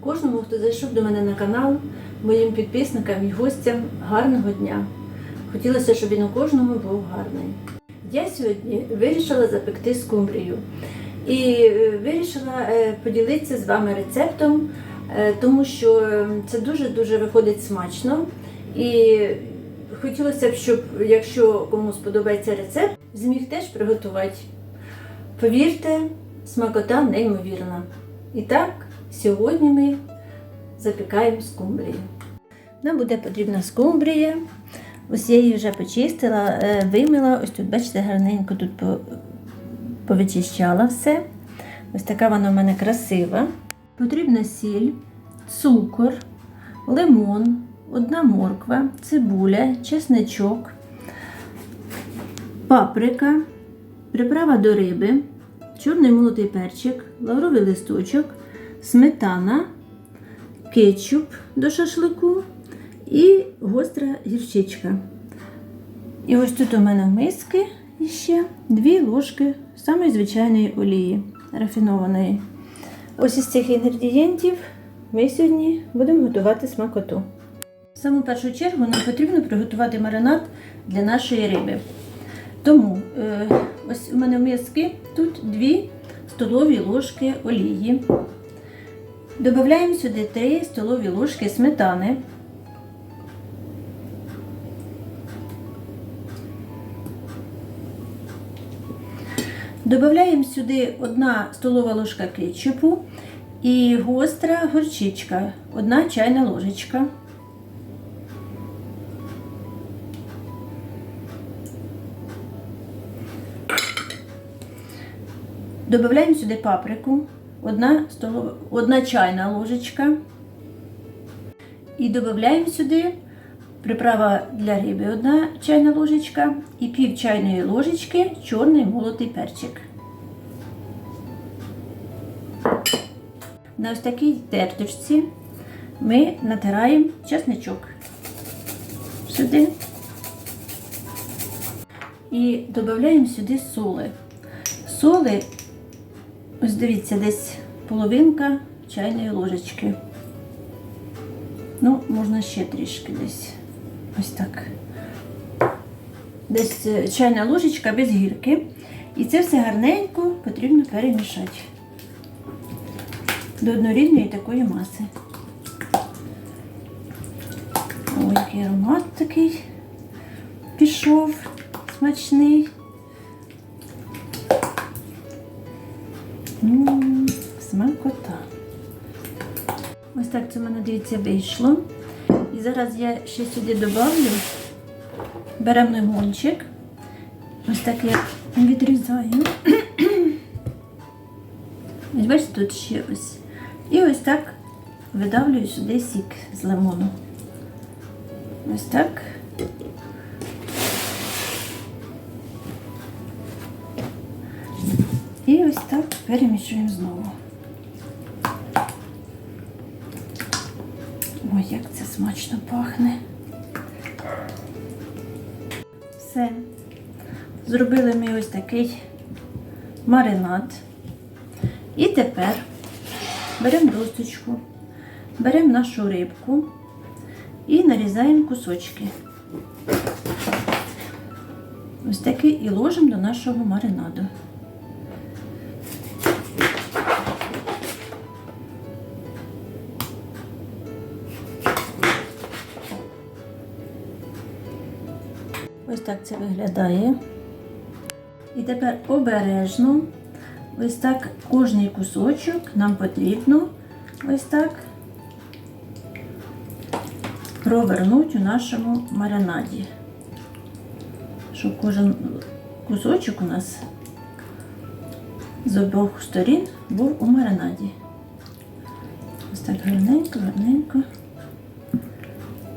Кожному, хто зайшов до мене на канал, моїм підписникам і гостям гарного дня. Хотілося, щоб він у кожному був гарний. Я сьогодні вирішила запекти скумбрію і е, вирішила е, поділитися з вами рецептом, е, тому що це дуже-дуже виходить смачно. І хотілося б, щоб якщо кому сподобається рецепт, зміг теж приготувати. Повірте, смакота неймовірна. І так, сьогодні ми запікаємо скумбрію. Нам буде потрібна скумбрія. Ось я її вже почистила, е, вимила. Ось тут, бачите, гарненько тут повичищала все. Ось така вона в мене красива. Потрібна сіль, цукор, лимон, одна морква, цибуля, чесничок, паприка, приправа до риби, чорний молотий перчик, лавровий листочок, сметана, кетчуп до шашлику і гостра гірчичка. І ось тут у мене в миски ще дві ложки самої звичайної олії рафінованої. Ось із цих інгредієнтів ми сьогодні будемо готувати смакоту. В саму першу чергу нам потрібно приготувати маринад для нашої риби. Тому е, ось у мене миски тут 2 столові ложки олії. Додаємо сюди 3 столові ложки сметани. Додаємо сюди 1 столова ложка кетчупу і гостра горчичка, 1 чайна ложечка. Додаємо сюди паприку, 1, столова, 1 чайна ложечка. І додаємо сюди приправа для риби 1 чайна ложечка і пів чайної ложечки чорний молотий перчик. На ось такій терточці ми натираємо чесничок сюди і додаємо сюди соли. Соли, ось дивіться, десь половинка чайної ложечки. Ну, можна ще трішки десь. Ось так. Десь е, чайна ложечка без гірки. І це все гарненько потрібно перемішати до однорідної такої маси. Ой, який аромат такий пішов смачний. Смакота. Ось так це в мене, дивіться, вийшло. І зараз я ще сюди додавлю. Беремо лимончик. Ось так я відрізаю. Ось бачите, тут ще ось. І ось так видавлюю сюди сік з лимону. Ось так. І ось так перемішуємо знову. Ой, як це смачно пахне. Все. Зробили ми ось такий маринад. І тепер беремо досточку, беремо нашу рибку і нарізаємо кусочки. Ось такий і ложимо до нашого маринаду. Ось так це виглядає. І тепер обережно, ось так кожний кусочок нам потрібно ось так провернути у нашому маринаді. Щоб кожен кусочок у нас з обох сторін був у маринаді. Ось так гарненько, гарненько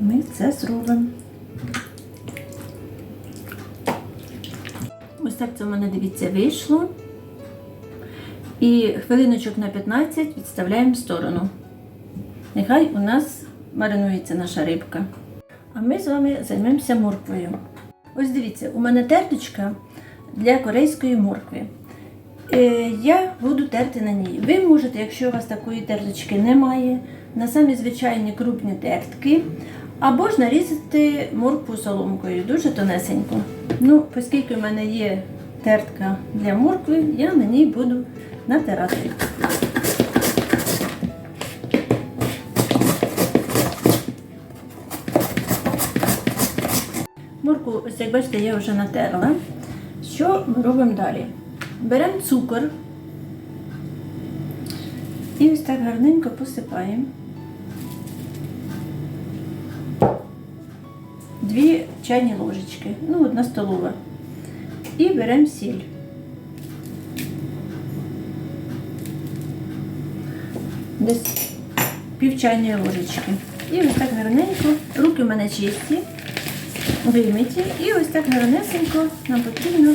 ми це зробимо. Ось так це в мене, дивіться, вийшло. І хвилиночок на 15 відставляємо в сторону. Нехай у нас маринується наша рибка. А ми з вами займемося морквою. Ось дивіться, у мене терточка для корейської моркви. е, я буду терти на ній. Ви можете, якщо у вас такої терточки немає, на самі звичайні крупні тертки, або ж нарізати моркву соломкою, дуже тонесенько. Ну, оскільки в мене є тертка для моркви, я на ній буду натирати. Морку, ось як бачите, я вже натерла. Що ми робимо далі? Беремо цукор і ось так гарненько посипаємо. Дві чайні ложечки, ну, одна столова. І беремо сіль. Десь пів чайної ложечки. І ось так гарненько. Руки в мене чисті вимиті. І ось так гарнесенько нам потрібно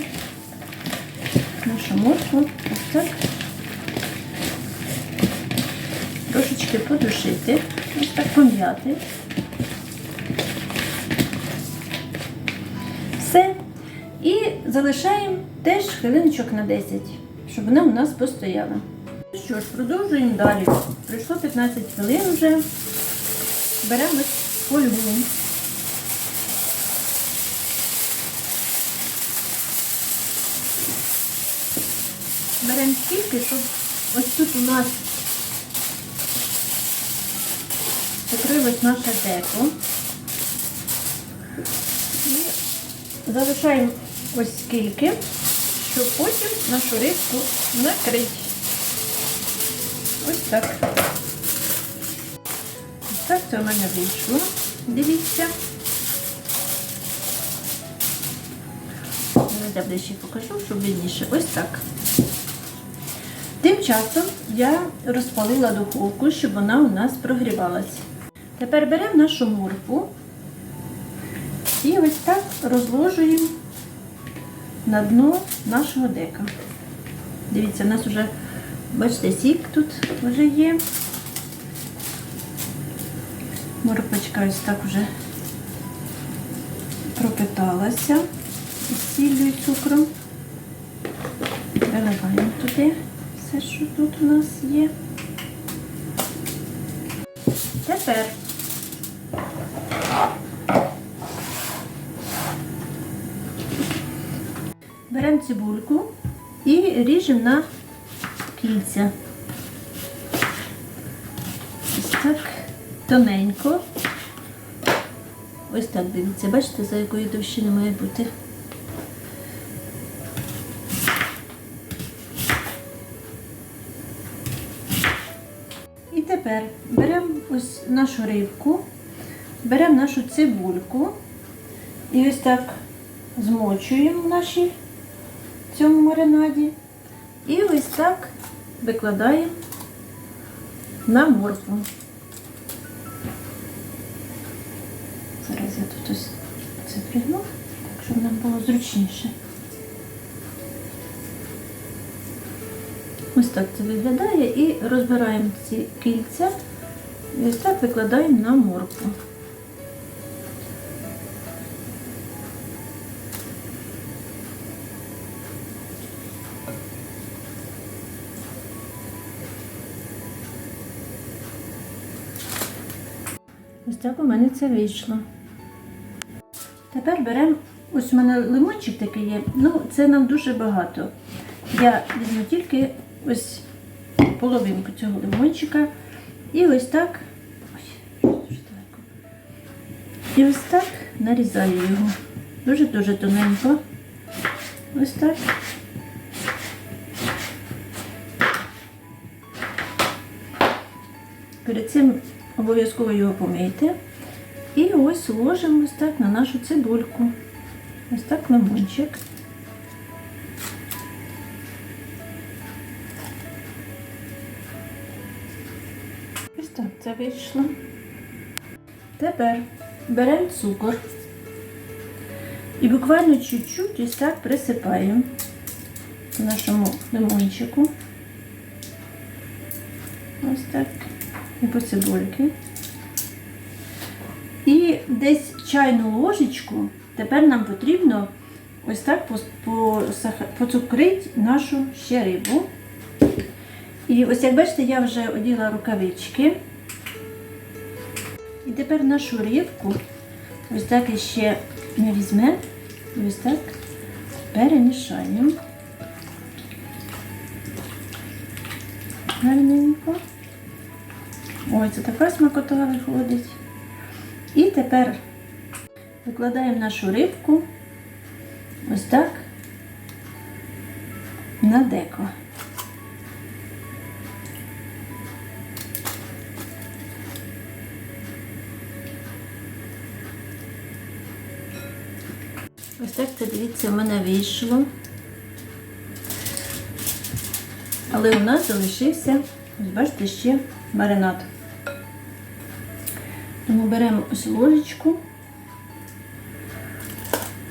нашу моркву ось так трошечки подушити, ось так пом'яти. Все. І залишаємо теж хвилиночок на 10, щоб вона у нас постояла. Що ж, продовжуємо далі. Пройшло 15 хвилин вже. Беремо фольгу. беремо стільки, щоб ось тут у нас покрилось наше деко. І залишаємо ось скільки, щоб потім нашу рибку накрити. Ось так. Ось так це у мене вийшло. Дивіться. Я ближче покажу, щоб видніше. Ось так. Тим часом я розпалила духовку, щоб вона у нас прогрівалась. Тепер беремо нашу моркву і ось так розложуємо на дно нашого дека. Дивіться, у нас вже, бачите, сік тут вже є. Морквочка ось так вже пропиталася із сіллю і цукром. Виливаємо туди все, що тут у нас є. Тепер беремо цибульку і ріжемо на кільця. Ось так тоненько. Ось так дивіться, бачите, за якої товщини має бути. І тепер беремо ось нашу рибку, беремо нашу цибульку і ось так змочуємо цьому маринаді. І ось так викладаємо на моркву. Зараз я тут ось це пригну, так, щоб нам було зручніше. Ось так це виглядає і розбираємо ці кільця і ось так викладаємо на моркву. Так у мене це вийшло. Тепер беремо, ось у мене лимончик такий є, ну це нам дуже багато. Я візьму тільки ось половинку цього лимончика. І ось так. Ой. І ось так нарізаю його. Дуже-дуже тоненько. Ось так. Перед цим обов'язково його помийте. І ось ложимо ось так на нашу цибульку. Ось так лимончик. Ось так це вийшло. Тепер беремо цукор і буквально чуть-чуть ось так присипаємо нашому лимончику. Ось так. І по цибульки. І десь чайну ложечку тепер нам потрібно ось так поцукрить нашу ще рибу. І ось як бачите, я вже оділа рукавички. І тепер нашу рибку ось так іще ми візьмемо і ось так перемішаємо. Гарненько. Ой, це така смакота виходить. І тепер викладаємо нашу рибку ось так на деко. Ось так це дивіться, в мене вийшло. Але у нас залишився, бачите, ще маринад. Тому беремо ось ложечку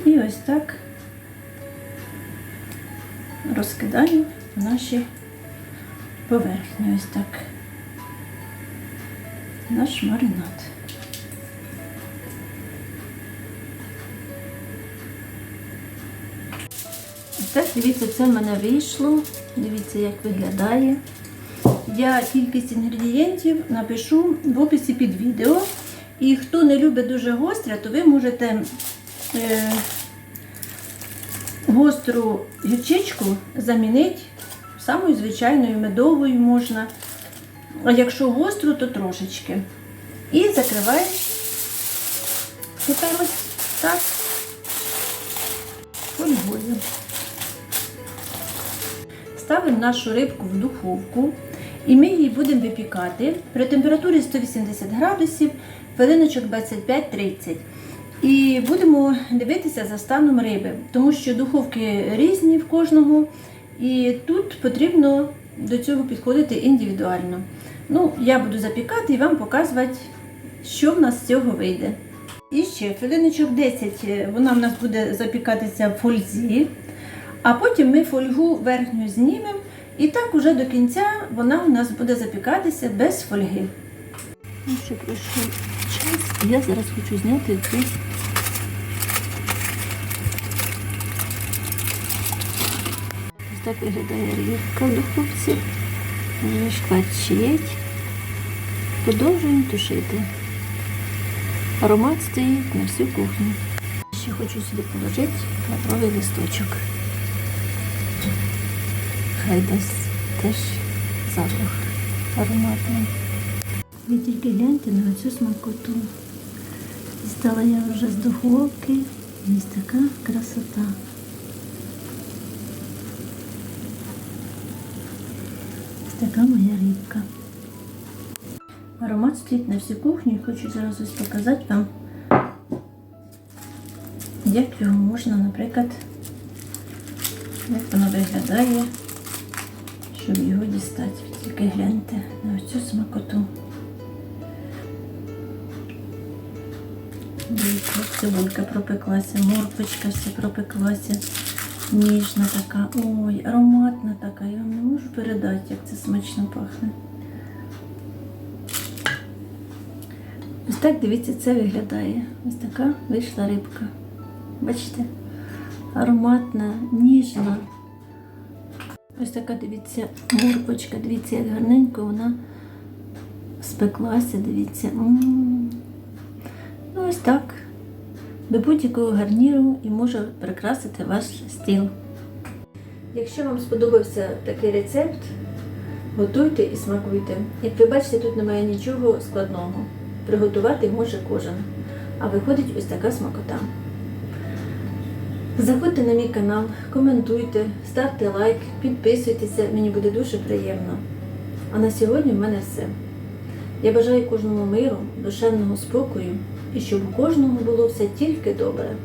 і ось так розкидаємо наші поверхні. Ось так. Наш маринад. Ось Так, дивіться, це в мене вийшло. Дивіться, як виглядає. Я кількість інгредієнтів напишу в описі під відео. І хто не любить дуже гостре, то ви можете е, гостру гірчичку замінити самою звичайною медовою можна. А якщо гостру, то трошечки. І закриваємо тепер ось так фольгою. Ставимо нашу рибку в духовку і ми її будемо випікати при температурі 180 градусів, хвилиночок 25-30. І будемо дивитися за станом риби, тому що духовки різні в кожного, і тут потрібно до цього підходити індивідуально. Ну, я буду запікати і вам показувати, що в нас з цього вийде. І ще хвилиночок 10 е, вона в нас буде запікатися в фользі, а потім ми фольгу верхню знімемо, і так уже до кінця вона у нас буде запікатися без фольги. Ну, час, я зараз хочу зняти цю. Ось так виглядає рибка в духовці. Вже шкварчить. Продовжуємо тушити. Аромат стоїть на всю кухню. Ще хочу сюди положити лавровий листочок. Хай дасть теж запах ароматний. Ви тільки гляньте на цю смакоту. Дістала я вже з духовки. Ось така красота. Ось така моя рибка. Аромат стоїть на всю кухню хочу зараз показати вам, як його можна, наприклад, як воно виглядає, щоб його дістати. Тільки гляньте на цю смакоту. Цибулька пропеклася, морквочка вся пропеклася. Ніжна така, ой, ароматна така. Я вам не можу передати, як це смачно пахне. Ось так, дивіться, це виглядає. Ось така вийшла рибка. Бачите? Ароматна, ніжна. Ось така, дивіться, морквочка, дивіться, як гарненько вона спеклася, дивіться. Ну, ось так. До будь-якого гарніру і може прикрасити ваш стіл. Якщо вам сподобався такий рецепт, готуйте і смакуйте. Як ви бачите, тут немає нічого складного. Приготувати може кожен. А виходить ось така смакота. Заходьте на мій канал, коментуйте, ставте лайк, підписуйтеся, мені буде дуже приємно. А на сьогодні в мене все. Я бажаю кожному миру, душевного спокою і щоб у кожного було все тільки добре.